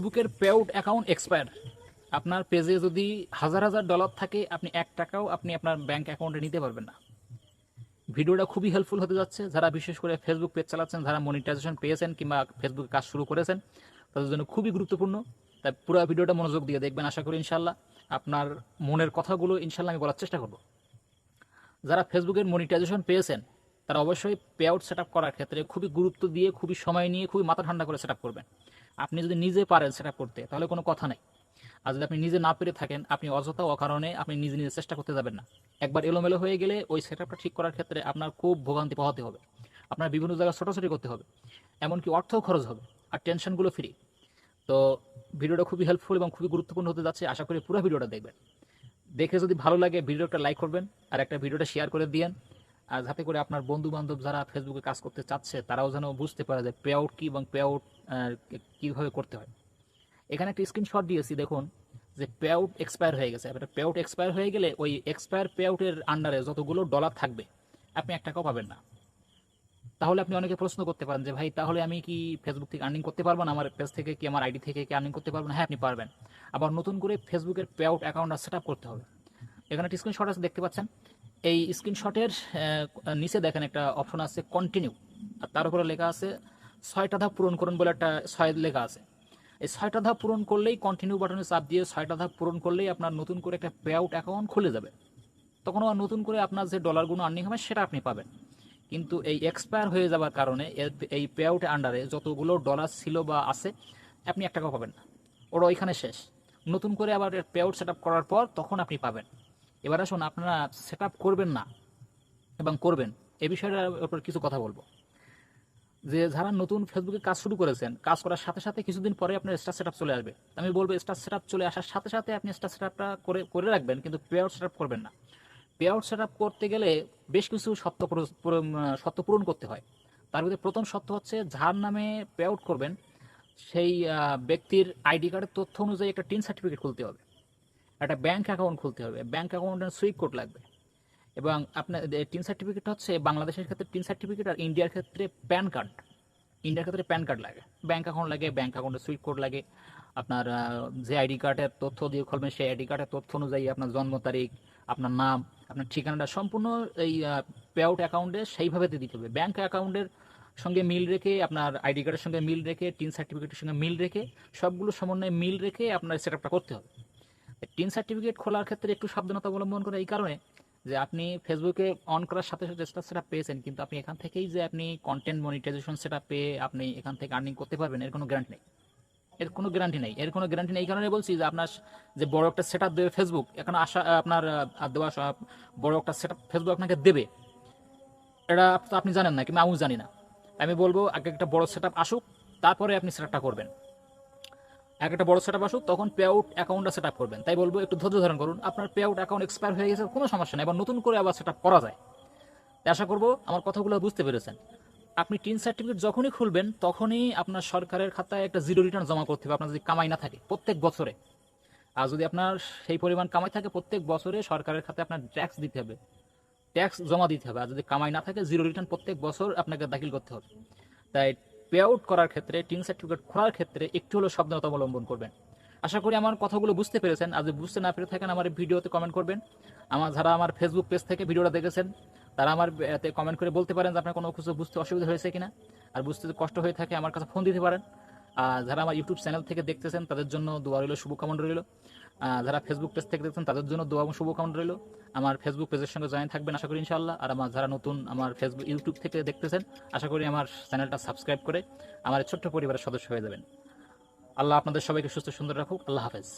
ফেসবুকের payout account expire. আপনার পেজে যদি হাজার হাজার ডলার থাকে, আপনি এক টাকাও আপনি আপনার ব্যাংক অ্যাকাউন্টে নিতে পারবেন না। ভিডিওটা খুবই হেল্পফুল হতে যাচ্ছে। যারা বিশেষ করে ফেসবুক পেজ চালাচ্ছেন, যারা মনিটাইজেশন পেয়েছেন কিংবা ফেসবুকে কাজ শুরু করেছেন, তাদের জন্য খুবই গুরুত্বপূর্ণ। তাই পুরো ভিডিওটা মনোযোগ দিয়ে দেখবেন, আশা করি ইনশাল্লাহ আপনার মনের কথাগুলো ইনশাল্লাহ আমি বলার চেষ্টা করব। যারা ফেসবুকের মনিটাইজেশন পেয়েছেন, তারা অবশ্যই পে আউট সেট করার ক্ষেত্রে খুবই গুরুত্ব দিয়ে, খুবই সময় নিয়ে, খুবই মাথা ঠান্ডা করে সেট করবেন। আপনি যদি নিজে পারেন সেট করতে, তাহলে কোনো কথা নাই। আর যদি আপনি নিজে না পেরে থাকেন, আপনি অযথা অকারণে আপনি নিজে নিজে চেষ্টা করতে যাবেন না। একবার এলোমেলো হয়ে গেলে ওই সেট ঠিক করার ক্ষেত্রে আপনার খুব ভোগান্তি পোহাতে হবে। আপনার বিভিন্ন জায়গায় ছোটাছুটি করতে হবে, এমনকি অর্থও খরচ হবে, আর টেনশনগুলো ফ্রি তো ভিডিওটা খুবই হেল্পফুল এবং খুবই গুরুত্বপূর্ণ হতে যাচ্ছে। আশা করি পুরো ভিডিওটা দেখবেন। দেখে যদি ভালো লাগে, ভিডিওটা লাইক করবেন, আর একটা ভিডিওটা শেয়ার করে দিয়েন। আর যাতে করে আপনার বন্ধু বান্ধব যারা ফেসবুকে কাজ করতে চাচ্ছে, তারাও যেন বুঝতে পারে যে পে আউট কী এবং পে আউট কীভাবে করতে হয়। এখানে একটা স্ক্রিনশট দিয়েছি, দেখুন, যে পে আউট এক্সপায়ার হয়ে গেছে। এবার পে আউট এক্সপায়ার হয়ে গেলে ওই এক্সপায়ার পে আউটের আন্ডারে যতগুলো ডলার থাকবে, আপনি এক টাকাও পাবেন না। তাহলে আপনি অনেকে প্রশ্ন করতে পারেন যে, ভাই, তাহলে আমি কি ফেসবুক থেকে আর্নিং করতে পারব না? আমার পেজ থেকে কি, আমার আইডি থেকে কি আর্নিং করতে পারব না? হ্যাঁ আপনি পারবেন। আবার নতুন করে ফেসবুকের pay out account set up করতে হবে। এখানে একটা স্ক্রিনশট আছে, দেখতে পাচ্ছেন? এই স্ক্রিনশটের নিচে দেখেন একটা অপশন আছে কন্টিনিউ আর তার উপরে লেখা আছে, ছয়টা ধাপ পূরণ করুন বলে একটা ছয় লেখা আছে। এই ছয়টা ধাপ পূরণ করলেই কন্টিনিউ বাটনে চাপ দিয়ে ছয়টা ধাপ পূরণ করলেই আপনার নতুন করে একটা পে আউট অ্যাকাউন্ট খুলে যাবে। তখন আবার নতুন করে আপনার যে ডলারগুলো আর্নিং হবে সেটা আপনি পাবেন। কিন্তু এই এক্সপায়ার হয়ে যাওয়ার কারণে এই পে আউটের আন্ডারে যতগুলো ডলার ছিল বা আছে, আপনি এক টাকাও পাবেন না। ওরা ওইখানে শেষ। নতুন করে আবার পে আউট সেট করার পর তখন আপনি পাবেন। এবার আসুন আপনারা সেট করবেন না এবং করবেন। এ বিষয়টার উপর কিছু কথা বলব। যে যারা নতুন ফেসবুকে কাজ শুরু করেছেন, কাজ করার সাথে সাথে কিছুদিন পরে আপনার স্টার সেট চলে আসবে। আমি বলব স্টার সেট চলে আসার সাথে সাথে আপনি স্টার সেট করে করে রাখবেন, কিন্তু পে আউট সেট করবেন না। পে আউট সেট করতে গেলে বেশ কিছু সত্য সত্য পূরণ করতে হয়। তার মধ্যে প্রথম সত্য হচ্ছে যার নামে পে আউট করবেন, সেই ব্যক্তির আইডি কার্ডের তথ্য অনুযায়ী একটা টিন সার্টিফিকেট খুলতে হবে। একটা ব্যাংক অ্যাকাউন্ট খুলতে হবে। ব্যাংক অ্যাকাউন্টের সুইপ কোড লাগবে। এবং আপনার টিন সার্টিফিকেট হচ্ছে বাংলাদেশের ক্ষেত্রে টিন সার্টিফিকেট আর ইন্ডিয়ার ক্ষেত্রে প্যান কার্ড ইন্ডিয়ার ক্ষেত্রে প্যান কার্ড লাগে। ব্যাঙ্ক অ্যাকাউন্ট লাগে ব্যাঙ্ক অ্যাকাউন্টের সুইপ কোড লাগে। আপনার যে আইডি কার্ডের তথ্য দিয়ে খুলবেন, সেই আইডি কার্ডের তথ্য অনুযায়ী আপনার জন্ম তারিখ, আপনার নাম, আপনার ঠিকানাটা সম্পূর্ণ এই পে আউট অ্যাকাউন্টে সেইভাবে দিতে হবে। ব্যাঙ্ক অ্যাকাউন্টের সঙ্গে মিল রেখে, আপনার আইডি কার্ডের সঙ্গে মিল রেখে টিন সার্টিফিকেটের সঙ্গে মিল রেখে, সবগুলো সমন্বয়ে মিল রেখে আপনার সেট করতে হবে। টিন সার্টিফিকেট খোলার ক্ষেত্রে একটু সাবধানতা অবলম্বন করে এই কারণে যে আপনি ফেসবুকে অন করার সাথে সাথে স্টার সেটা পেয়েছেন, কিন্তু আপনি এখান থেকেই যে আপনি কন্টেন্ট মনিটাইজেশন সেটা পেয়ে আপনি এখান থেকে আর্নিং করতে পারবেন, এর কোনো গ্যারান্টি নেই। এর কোনো গ্যারান্টি নেই। এর কোনো গ্যারান্টি নেই এই কারণে বলছি যে আপনার যে বড় একটা সেট আপ দেবে ফেসবুক এখন আশা, আপনার দেওয়া বড় একটা সেট ফেসবুক আপনাকে দেবে। এটা আপনি জানেন না, কিংবা আমিও জানি না। আমি বলব আগে একটা বড় সেট আসুক, তারপরে আপনি সেট করবেন। একটা বড় সেট আসুক, তখন পে আউট অ্যাকাউন্টটা সেট আপ করবেন। তাই বলব, একটু ধৈর্য ধারণ করুন। আপনার পে আউট অ্যাকাউন্ট এক্সপায়ার হয়ে গেছে, কোনো সমস্যা নেই। এবার নতুন করে আবার সেট করা যায়। আশা করব, আমার কথাগুলো বুঝতে পেরেছেন। আপনি টিন সার্টিফিকেট যখনই খুলবেন, তখনই আপনার সরকারের খাতায় একটা জিরো রিটার্ন জমা করতে হবে। আপনার যদি কামাই না থাকে, প্রত্যেক বছরে। আর যদি আপনার সেই পরিমাণ কামাই থাকে, প্রত্যেক বছরে সরকারের খাতায় আপনার ট্যাক্স দিতে হবে। ট্যাক্স জমা দিতে হবে। আর যদি কামাই না থাকে জিরো রিটার্ন প্রত্যেক বছর আপনাকে দাখিল করতে হবে। তাই পে আউট করার ক্ষেত্রে টিন সার্টিফিকেট খোলার ক্ষেত্রে একটু হলেও সাবধানতা অবলম্বন করবেন। আশা করি আমার কথাগুলো বুঝতে পেরেছেন। আর যদি বুঝতে না পেরে থাকেন, আমার ভিডিওতে কমেন্ট করবেন। আমার যারা আমার ফেসবুক পেজ থেকে ভিডিওটা দেখেছেন, তারা আমার কমেন্ট করে বলতে পারেন যে আপনার কোনো কিছু বুঝতে অসুবিধা হয়েছে কিনা। আর বুঝতে কষ্ট হয়ে থাকে, আমার কাছে ফোন দিতে পারেন। আর যারা আমার ইউটিউব চ্যানেল থেকে দেখতেছেন, তাদের জন্য দোয়া রইল, শুভকামনা রইল। যারা ফেসবুক পেজ থেকে দেখছেন তাদের জন্য দোয়া এবং শুভকামনা রইল। আমার ফেসবুক পেজের সঙ্গে জয়েন থাকবেন, আশা করি ইনশাল্লাহ আর আমার যারা নতুন আমার ফেসবুক ইউটিউব থেকে দেখতেছেন, আশা করি আমার চ্যানেলটা সাবস্ক্রাইব করে আমার ছোট্ট পরিবারের সদস্য হয়ে যাবেন। আল্লাহ আপনাদের সবাইকে সুস্থ সুন্দর রাখুক। আল্লাহ হাফেজ।